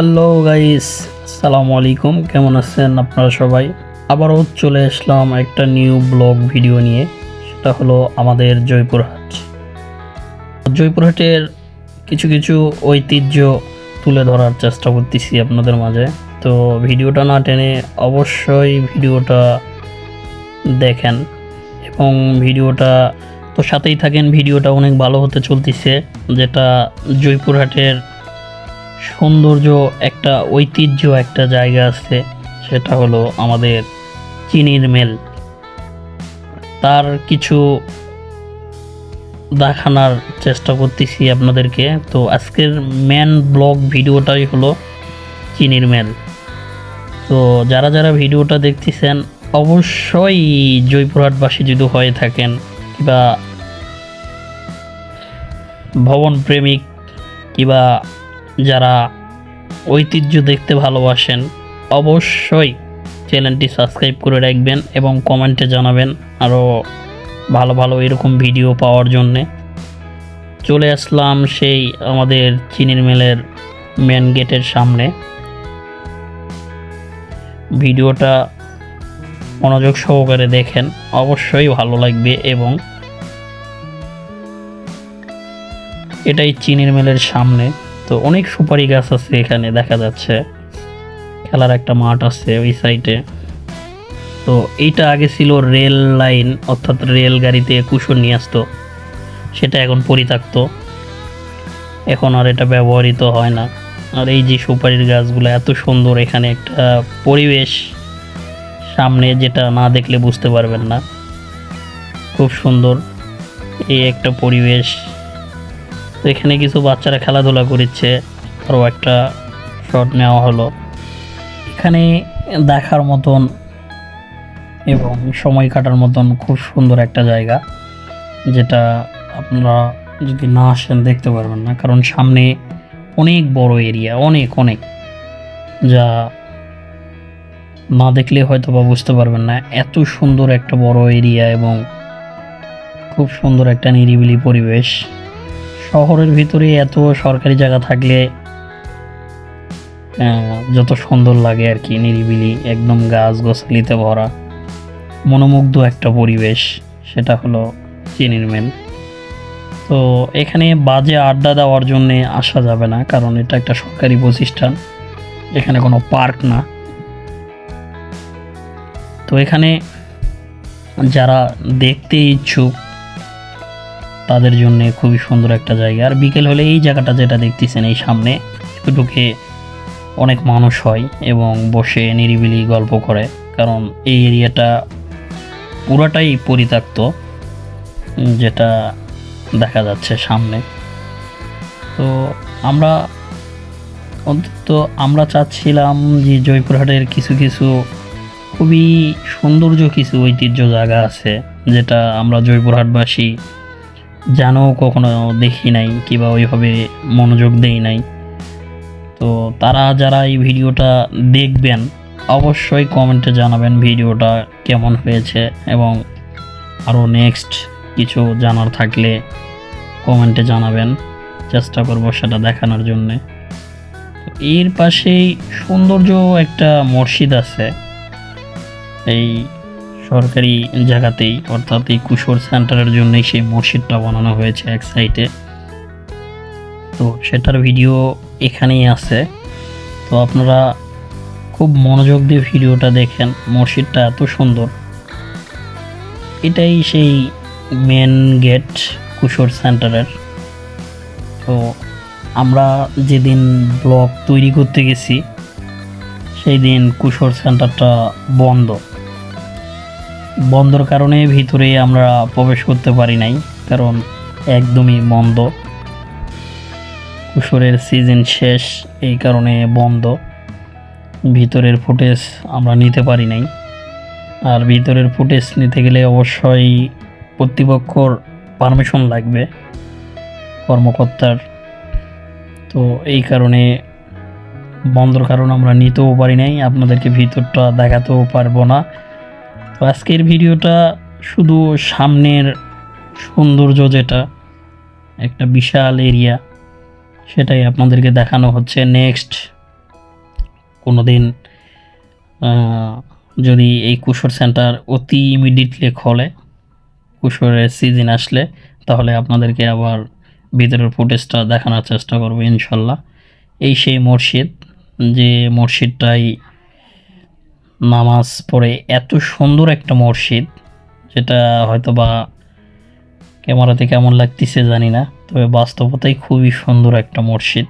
Hello guys আসসালামু আলাইকুম কেমন আছেন আপনারা সবাই? আবারও চলে আসলাম একটা নিউ ব্লগ ভিডিও নিয়ে। সেটা হলো আমাদের জয়পুরহাট। জয়পুরহাটের কিছু কিছু ঐতিহ্য তুলে ধরার চেষ্টা করতেছি আপনাদের মাঝে। তো ভিডিওটা না টেনে অবশ্যই ভিডিওটা দেখেন। এবং ভিডিওটা, তো সাথেই থাকেন, ভিডিওটা অনেক ভালো হতে চলতেছে, যেটা জয়পুরহাটের সৌন্দর্য একটা ঐতিহ্য একটা জায়গা আছে, সেটা হলো আমাদের চিনির মেল। তার কিছু দেখানোর চেষ্টা করতেছি আপনাদেরকে। তো আজকের মেন ব্লগ ভিডিওটাই হলো চিনির মেল। তো যারা যারা ভিডিওটা দেখতেছেন, অবশ্যই জয়পুরহাটবাসী যদি হয়ে থাকেন, কিংবা ভবন প্রেমিক, কিংবা যারা ঐতিহ্য দেখতে ভালোবাসেন, অবশ্যই চ্যানেলটি সাবস্ক্রাইব করে রাখবেন এবং কমেন্টে জানাবেন আরও ভালো ভালো এরকম ভিডিও পাওয়ার জন্যে। চলে আসলাম সেই আমাদের চিনির মেলের মেন গেটের সামনে। ভিডিওটা মনোযোগ সহকারে দেখেন, অবশ্যই ভালো লাগবে এবং এটাই চিনির মেলের সামনে। তো অনেক সুপারি গাছ আছে এখানে, দেখা যাচ্ছে। খেলার একটা মাঠ আছে ওই সাইডে। তো এইটা আগে ছিল রেল লাইন, অর্থাৎ রেল গাড়িতে কুশন নিয়ে আসতো। সেটা এখন পরিত্যক্ত। এখন আর এটা ব্যবহৃত হয় না। আর এই যে সুপারির গাছগুলো এত সুন্দর এখানে একটা পরিবেশ, সামনে যেটা না দেখলে বুঝতে পারবেন না। খুব সুন্দর। এই একটা পরিবেশ। এখানে কিছু বাচ্চারা খেলাধুলা করছে আরও একটা শট নেওয়া হলো। এখানে দেখার মতন এবং সময় কাটার মতন খুব সুন্দর একটা জায়গা, যেটা আপনারা যদি না আসেন দেখতে পারবেন না, কারণ সামনে অনেক বড় এরিয়া অনেক অনেক। যা না দেখলে হয়তো বা বুঝতে পারবেন না, এত সুন্দর একটা বড় এরিয়া এবং খুব সুন্দর একটা নিরিবিলি পরিবেশ। শহরের ভিতরে এত সরকারি জায়গা থাকলে যত সুন্দর লাগে আর কি, নিরিবিলি, একদম গাছ গোছালিতে ভরা, মনোমুগ্ধ একটা পরিবেশ, সেটা হলো চিনির মেল। তো এখানে বাজে আড্ডা দেওয়ার জন্যে আসা যাবে না, কারণ এটা একটা সরকারি প্রতিষ্ঠান, এখানে কোনো পার্ক না। তো এখানে যারা দেখতে ইচ্ছুক তাদের জন্য খুবই সুন্দর একটা জায়গা। আর বিকেল হলে এই জায়গাটা যেটা দেখতেছেন, এই সামনে ঢুকে অনেক মানুষ হয় এবং বসে নিরিবিলি গল্প করে। কারণ এই এরিয়াটা পুরাটাই পরিত্যক্ত, যেটা দেখা যাচ্ছে সামনে। তো আমরা অন্তত আমরা চাচ্ছিলাম যে জয়পুরহাটের কিছু কিছু খুবই সৌন্দর্য কিছু ঐতিহ্য জায়গা আছে, যেটা আমরা জয়পুরহাটবাসী জানো, কখনো দেখি নাই কিংবা ওইভাবে মনোযোগ দেই নাই। তো তারা যারা এই ভিডিওটা দেখবেন, অবশ্যই কমেন্টে জানাবেন ভিডিওটা কেমন হয়েছে এবং আরও নেক্সট কিছু জানার থাকলে কমেন্টে জানাবেন। চেষ্টা করব সেটা দেখানোর জন্যে। এর পাশেই সৌন্দর্য একটা মসজিদ আছে। এই সরকারি জায়গাতেই, অর্থাৎ এই কুশোর সেন্টারের জন্যই সেই মসজিদটা বানানো হয়েছে এক সাইডে তো সেটার ভিডিও এখানেই আছে। তো আপনারা খুব মনোযোগ দিয়ে ভিডিওটা দেখেন, মসজিদটা এত সুন্দর। এটাই সেই মেন গেট কুশোর সেন্টারের। তো আমরা যেদিন ব্লগ তৈরি করতে গেছি, সেই দিন কুশোর সেন্টারটা বন্ধ। বন্ধর কারণে ভিতরে আমরা প্রবেশ করতে পারি নাই, কারণ একদমই বন্ধ কুশোরের সিজন শেষ, এই কারণে বন্ধ। ভিতরের ফুটেজ আমরা নিতে পারি নাই। আর ভিতরের ফুটেজ নিতে গেলে অবশ্যই কর্তৃপক্ষর পারমিশন লাগবে, কর্মকর্তার। তো এই কারণে বন্ধর কারণ আমরা নিতেও পারি নাই, আপনাদেরকে ভিতরটা দেখাতেও পারব না। তো আজকের ভিডিওটা শুধু সামনের সৌন্দর্য যেটা, একটা বিশাল এরিয়া, সেটাই আপনাদেরকে দেখানো হচ্ছে। নেক্সট কোনো দিন যদি এই কুশোর সেন্টার অতি ইমিডিয়েটলি খোলে, কুশোরের সিজন আসলে, তাহলে আপনাদেরকে আবার ভিতরের ফুটেজটা দেখানোর চেষ্টা করব ইনশাল্লাহ। এই সেই মসজিদ, যে মসজিদটাই নামাজ পড়ে এত সুন্দর একটা মসজিদ, যেটা হয়তো বা ক্যামেরাতে কেমন লাগতেছে জানি না, তবে বাস্তবতাই খুবই সুন্দর একটা মসজিদ,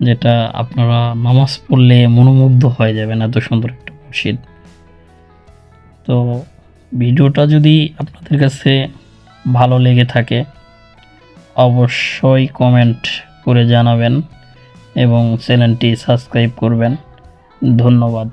যেটা আপনারা নামাজ পড়লে মনোমুগ্ধ হয়ে যাবেন এত সুন্দর একটা মসজিদ। তো ভিডিওটা যদি আপনাদের কাছে ভালো লেগে থাকে, অবশ্যই কমেন্ট করে জানাবেন এবং চ্যানেলটি সাবস্ক্রাইব করবেন। ধন্যবাদ।